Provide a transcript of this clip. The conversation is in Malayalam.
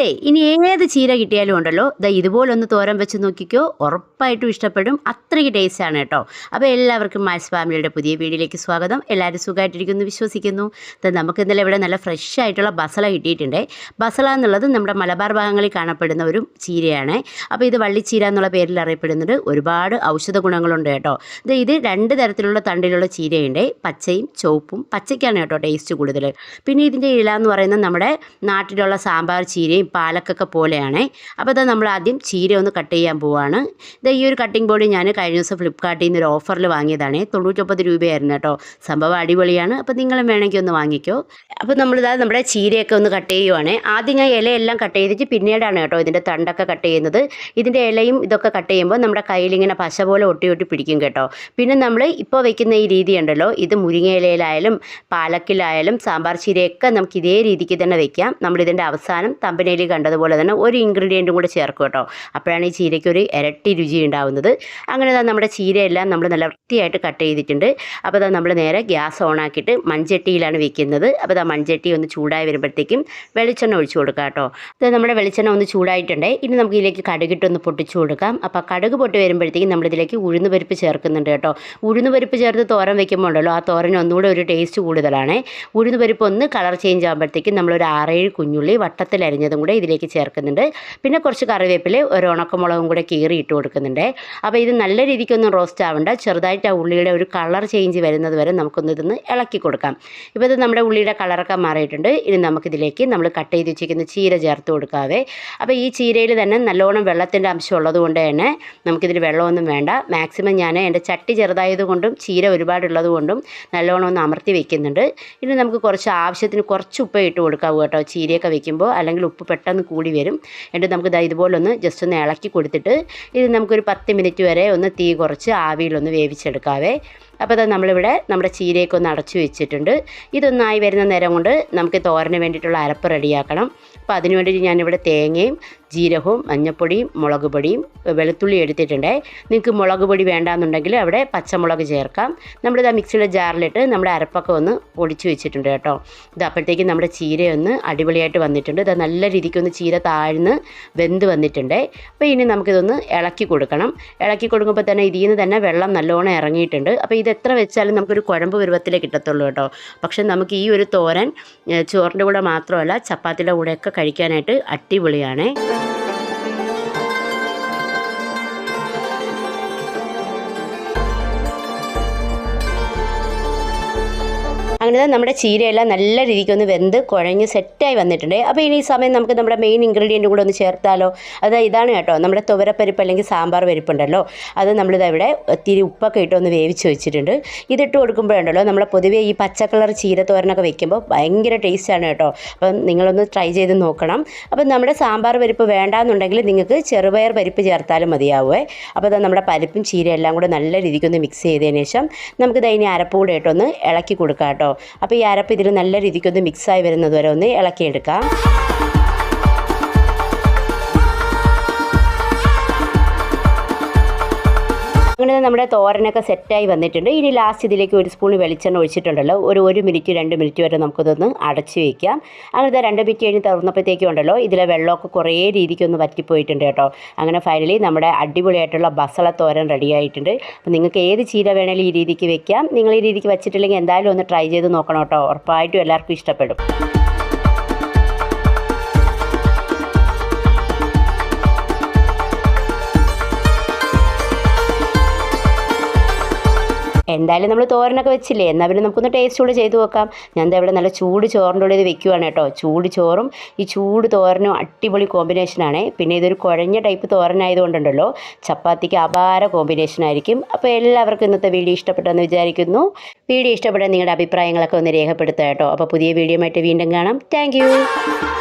ഏയ് ഇനി ഏത് ചീര കിട്ടിയാലും ഉണ്ടല്ലോ. ദാ ഇതുപോലൊന്ന് തോരം വെച്ച് നോക്കിക്കോ. ഉറപ്പായിട്ടും ഇഷ്ടപ്പെടും. അത്രയ്ക്ക് ആണ് കേട്ടോ. അപ്പോൾ എല്ലാവർക്കും മാത്സ് ഫാമിലിയുടെ പുതിയ വീഡിയോയിലേക്ക് സ്വാഗതം. എല്ലാവരും സുഖമായിട്ടിരിക്കുന്നു വിശ്വസിക്കുന്നു. നമുക്ക് ഇന്നലെ ഇവിടെ നല്ല ഫ്രഷ് ആയിട്ടുള്ള ബസള കിട്ടിയിട്ടുണ്ട്. ബസള എന്നുള്ളത് നമ്മുടെ മലബാർ ഭാഗങ്ങളിൽ കാണപ്പെടുന്ന ഒരു ചീരയാണ്. അപ്പോൾ ഇത് വള്ളിച്ചീര എന്നുള്ള പേരിൽ അറിയപ്പെടുന്നുണ്ട് ഒരുപാട് ഔഷധ ഗുണങ്ങളുണ്ട് കേട്ടോ. ഇത് രണ്ട് തരത്തിലുള്ള തണ്ടിലുള്ള ചീരയുണ്ട്. പച്ചയും ചുവപ്പും. പച്ചയ്ക്കാണ് കേട്ടോ ടേസ്റ്റ് കൂടുതൽ പിന്നെ ഇതിന്റെ ഇല എന്ന് പറയുന്നത് നമ്മുടെ നാട്ടിലുള്ള സാമ്പാർ ചീരയും പാലക്കൊക്കെ പോലെയാണ്. അപ്പോൾ അത് നമ്മൾ ആദ്യം ചീര ഒന്ന് കട്ട് ചെയ്യാൻ പോവാണ്. ഇത് ഈ ഒരു കട്ടിംഗ് ബോർഡ് ഞാൻ കഴിഞ്ഞ ദിവസം ഫ്ലിപ്കാർട്ടിൽ നിന്ന് ഒരു ഓഫറിൽ വാങ്ങിയതാണ്. തൊണ്ണൂറ്റൊമ്പത് രൂപയായിരുന്നു കേട്ടോ. സംഭവം അടിപൊളിയാണ്. അപ്പോൾ നിങ്ങളും വേണമെങ്കിൽ ഒന്ന് വാങ്ങിക്കോ. അപ്പോൾ നമ്മളിതാ നമ്മുടെ ചീരയൊക്കെ ഒന്ന് കട്ട് ചെയ്യുവാണ്. ആദ്യം ഞാൻ ഇലയെല്ലാം കട്ട് ചെയ്തിട്ട് പിന്നീടാണ് കേട്ടോ ഇതിന്റെ തണ്ടൊക്കെ കട്ട് ചെയ്യുന്നത്. ഇതിന്റെ ഇലയും ഇതൊക്കെ കട്ട് ചെയ്യുമ്പോൾ നമ്മുടെ കയ്യിലിങ്ങനെ പശ പോലെ ഒട്ടി ഒട്ടി പിടിക്കും കേട്ടോ. പിന്നെ നമ്മൾ ഇപ്പോൾ വെക്കുന്ന ഈ രീതി ഉണ്ടല്ലോ. ഇത് മുരിങ്ങ ഇലയിലായാലും പാലക്കിലായാലും സാമ്പാർ ചീരയൊക്കെ നമുക്ക് ഇതേ രീതിക്ക് തന്നെ വെക്കാം. നമ്മളിതിന്റെ അവസാനം തമ്പനയിൽ കണ്ടതുപോലെ തന്നെ ഒരു ഇൻഗ്രീഡിയന്റും കൂടെ ചേർക്കും കേട്ടോ. അപ്പോഴാണ് ഈ ചീരയ്ക്ക് ഒരു ഇരട്ടി രുചി ഉണ്ടാവുന്നത്. അങ്ങനെ നമ്മുടെ ചീരയെല്ലാം നമ്മൾ നല്ല വൃത്തിയായിട്ട് കട്ട് ചെയ്തിട്ടുണ്ട്. അപ്പോൾ അത് നമ്മൾ നേരെ ഗ്യാസ് ഓൺ ആക്കിയിട്ട് മൺചട്ടിയിലാണ് വെക്കുന്നത്. അപ്പോൾ ആ മൺചട്ടി ഒന്ന് ചൂടായി വരുമ്പോഴത്തേക്കും വെളിച്ചെണ്ണ ഒഴിച്ചു കൊടുക്കാം കേട്ടോ. അത് നമ്മുടെ വെളിച്ചെണ്ണ ഒന്ന് ചൂടായിട്ടുണ്ട്. ഇനി നമുക്ക് ഇതിലേക്ക് കടുകിട്ടൊന്ന് പൊട്ടിച്ചു കൊടുക്കാം. അപ്പോൾ കടുക് പൊട്ടി വരുമ്പോഴത്തേക്കും നമ്മളിതിലേക്ക് ഉഴുന്ന് പരിപ്പ് ചേർക്കുന്നുണ്ട് കേട്ടോ. ഉഴുന്ന് പരിപ്പ് ചേർത്ത് തോരൻ വെക്കുമ്പോൾ ഉണ്ടല്ലോ ആ തോരൻ ഒന്നുകൂടെ ഒരു ടേസ്റ്റ് കൂടുതലാണ്. ഉഴുന്ന് പരിപ്പ് ഒന്ന് കളർ ചേഞ്ച് ആകുമ്പോഴത്തേക്കും നമ്മളൊരു ആറേഴ് കുഞ്ഞുള്ളി വട്ടത്തിൽ അരിഞ്ഞതും കൂടെ ഇതിലേക്ക് ചേർക്കുന്നുണ്ട്. പിന്നെ കുറച്ച് കറിവേപ്പില ഒരു ഉണക്കമുളകും കൂടെ കീറി ഇട്ട് കൊടുക്കുന്നുണ്ട്. അപ്പോൾ ഇത് നല്ല രീതിക്കൊന്നും റോസ്റ്റ് ആവണ്ട. ചെറുതായിട്ട് ആ ഉള്ളിയുടെ ഒരു കളർ ചേഞ്ച് വരുന്നത് വരെ നമുക്കൊന്ന് ഇതൊന്ന് ഇളക്കി കൊടുക്കാം. ഇപ്പോൾ ഇത് നമ്മുടെ ഉള്ളിയുടെ കളറൊക്കെ മാറിയിട്ടുണ്ട്. ഇനി നമുക്കിതിലേക്ക് നമ്മൾ കട്ട് ചെയ്ത് വെച്ചിരിക്കുന്ന ചീര ചേർത്ത് കൊടുക്കാവേ. അപ്പോൾ ഈ ചീരയിൽ തന്നെ നല്ലോണം വെള്ളത്തിന്റെ അംശം ഉള്ളത് കൊണ്ട് തന്നെ നമുക്കിതിൽ വെള്ളമൊന്നും വേണ്ട. മാക്സിമം ഞാൻ എന്റെ ചട്ടി ചെറുതായതുകൊണ്ടും ചീര ഒരുപാടുള്ളത് കൊണ്ടും നല്ലോണം ഒന്ന് അമർത്തി വെക്കുന്നുണ്ട്. ഇനി നമുക്ക് കുറച്ച് ആവശ്യത്തിന് കുറച്ച് ഉപ്പ് ഇട്ട് കൊടുക്കാവൂ കേട്ടോ. ചീരയൊക്കെ വെക്കുമ്പോൾ അല്ലെങ്കിൽ ഉപ്പ് പെട്ടെന്ന് കൂടി വരും. എന്നിട്ട് നമുക്ക് ഇതാ ഇതുപോലൊന്ന് ജസ്റ്റ് ഒന്ന് ഇളക്കി കൊടുത്തിട്ട് ഇത് നമുക്കൊരു പത്ത് മിനിറ്റ് വരെ ഒന്ന് തീ കുറച്ച് ആവിയിലൊന്ന് വേവിച്ചെടുക്കാവേ. അപ്പോൾ അത് നമ്മളിവിടെ നമ്മുടെ ചീരയൊക്കെ ഒന്ന് അടച്ചു വെച്ചിട്ടുണ്ട്. ഇതൊന്നായി വരുന്ന നേരം കൊണ്ട് നമുക്ക് തോരന് വേണ്ടിയിട്ടുള്ള അരപ്പ് റെഡിയാക്കണം. അപ്പോൾ അതിന് വേണ്ടിയിട്ട് ഞാനിവിടെ തേങ്ങയും ജീരകവും മഞ്ഞൾപ്പൊടിയും മുളക് പൊടിയും വെളുത്തുള്ളി എടുത്തിട്ടുണ്ട്. നിങ്ങൾക്ക് മുളക് പൊടി വേണ്ടാന്നുണ്ടെങ്കിൽ അവിടെ പച്ചമുളക് ചേർക്കാം. നമ്മളിത് ആ മിക്സിയുടെ ജാറിലിട്ട് നമ്മുടെ അരപ്പൊക്കെ ഒന്ന് പൊടിച്ചു വെച്ചിട്ടുണ്ട് കേട്ടോ. ഇത് അപ്പോഴത്തേക്കും നമ്മുടെ ചീരയൊന്ന് അടിപൊളിയായിട്ട് വന്നിട്ടുണ്ട്. ഇത് നല്ല രീതിക്കൊന്ന് ചീര താഴ്ന്ന് വെന്ത് വന്നിട്ടുണ്ട്. അപ്പോൾ ഇനി നമുക്കിതൊന്ന് ഇളക്കി കൊടുക്കണം. ഇളക്കി കൊടുക്കുമ്പോൾ തന്നെ ഇതിൽ നിന്ന് തന്നെ വെള്ളം നല്ലോണം ഇറങ്ങിയിട്ടുണ്ട്. അപ്പോൾ ഇത് എത്ര വെച്ചാലും നമുക്കൊരു കുഴമ്പ് പരുവത്തിലേ കിട്ടത്തുള്ളൂ കേട്ടോ. പക്ഷെ നമുക്ക് ഈ ഒരു തോരൻ ചോറിന്റെ കൂടെ മാത്രമല്ല ചപ്പാത്തിയുടെ കൂടെയൊക്കെ കഴിക്കാനായിട്ട് അടിപൊളിയാണ്. അങ്ങനെ നമ്മുടെ ചീരയെല്ലാം നല്ല രീതിക്ക് ഒന്ന് വെന്ത് കുഴഞ്ഞ് സെറ്റായി വന്നിട്ടുണ്ട്. അപ്പോൾ ഇനി ഈ സമയം നമുക്ക് നമ്മുടെ മെയിൻ ഇൻഗ്രീഡിയന്റ് കൂടെ ഒന്ന് ചേർത്താലോ? അത് ഇതാണ് കേട്ടോ. നമ്മുടെ തുവരപ്പരിപ്പ് അല്ലെങ്കിൽ സാമ്പാർ പരിപ്പുണ്ടല്ലോ. അത് നമ്മളിത് ഇവിടെ ഒത്തിരി ഉപ്പൊക്കെ ഇട്ട് ഒന്ന് വേവിച്ച് വെച്ചിട്ടുണ്ട്. ഇതിട്ട് കൊടുക്കുമ്പോഴുണ്ടല്ലോ നമ്മൾ പൊതുവേ ഈ പച്ച കളർ ചീര തോരനൊക്കെ വെക്കുമ്പോൾ ഭയങ്കര ടേസ്റ്റാണ് കേട്ടോ. അപ്പം നിങ്ങളൊന്ന് ട്രൈ ചെയ്ത് നോക്കണം. അപ്പം നമ്മുടെ സാമ്പാർ പരിപ്പ് വേണ്ടാന്നുണ്ടെങ്കിൽ നിങ്ങൾക്ക് ചെറുപയർ പരിപ്പ് ചേർത്താലും മതിയാവുമേ അപ്പോൾ അത് നമ്മുടെ പരിപ്പും ചീരയെല്ലാം കൂടെ നല്ല രീതിക്കൊന്ന് മിക്സ് ചെയ്തതിന് ശേഷം നമുക്കിത് അതിന് അരപ്പ് കൂടെ ഇട്ടൊന്ന് ഇളക്കി കൊടുക്കാം കേട്ടോ. അപ്പോൾ ഈ അരപ്പ് ഇതിൽ നല്ല രീതിക്കൊന്ന് മിക്സായി വരുന്നത് വരെ ഒന്ന് ഇളക്കിയെടുക്കാം. അങ്ങനെ നമ്മുടെ തോരനൊക്കെ സെറ്റായി വന്നിട്ടുണ്ട്. ഇനി ലാസ്റ്റ് ഇതിലേക്ക് ഒരു സ്പൂൺ വെളിച്ചെണ്ണ ഒഴിച്ചിട്ടുണ്ടല്ലോ. ഒരു ഒരു മിനിറ്റ് രണ്ട് മിനിറ്റ് വരെ നമുക്കിതൊന്ന് അടച്ച് വയ്ക്കാം അങ്ങനത്തെ രണ്ട് മിനിറ്റ് കഴിഞ്ഞ് തുറന്നപ്പോഴത്തേക്കും ഉണ്ടല്ലോ ഇതിലെ വെള്ളമൊക്കെ കുറേ രീതിക്കൊന്ന് വറ്റിപ്പോയിട്ടുണ്ട് കേട്ടോ. അങ്ങനെ ഫൈനലി നമ്മുടെ അടിപൊളിയായിട്ടുള്ള ബസള തോരൻ റെഡി ആയിട്ടുണ്ട്. അപ്പോൾ നിങ്ങൾക്ക് ഏത് ചീര വേണേലും ഈ രീതിക്ക് വെക്കാം. നിങ്ങൾ ഈ രീതിക്ക് വെച്ചിട്ടില്ലെങ്കിൽ എന്തായാലും ഒന്ന് ട്രൈ ചെയ്ത് നോക്കണം കേട്ടോ. ഉറപ്പായിട്ടും എല്ലാവർക്കും ഇഷ്ടപ്പെടും. എന്തായാലും നമ്മൾ തോരനൊക്കെ വെച്ചില്ലേ? എന്നാൽ പിന്നെ നമുക്കൊന്ന് ടേസ്റ്റ് കൂടെ ചെയ്ത് നോക്കാം. ഞാൻ ഇവിടെ നല്ല ചൂട് ചോറിന്റെ കൂടെ ഇത് വെക്കുവാണ് കേട്ടോ. ചൂട് ചോറും ഈ ചൂട് തോരനും അടിപൊളി കോമ്പിനേഷനാണ് പിന്നെ ഇതൊരു കുഴഞ്ഞ ടൈപ്പ് തോരനായതുകൊണ്ടുണ്ടല്ലോ. ചപ്പാത്തിക്ക് അപാര കോമ്പിനേഷൻ ആയിരിക്കും. അപ്പോൾ എല്ലാവർക്കും ഇന്നത്തെ വീഡിയോ ഇഷ്ടപ്പെട്ടെന്ന് വിചാരിക്കുന്നു. വീഡിയോ ഇഷ്ടപ്പെട്ടാൽ നിങ്ങളുടെ അഭിപ്രായങ്ങളൊക്കെ ഒന്ന് രേഖപ്പെടുത്തുക കേട്ടോ. അപ്പോൾ പുതിയ വീഡിയോ ആയിട്ട് വീണ്ടും കാണാം. താങ്ക്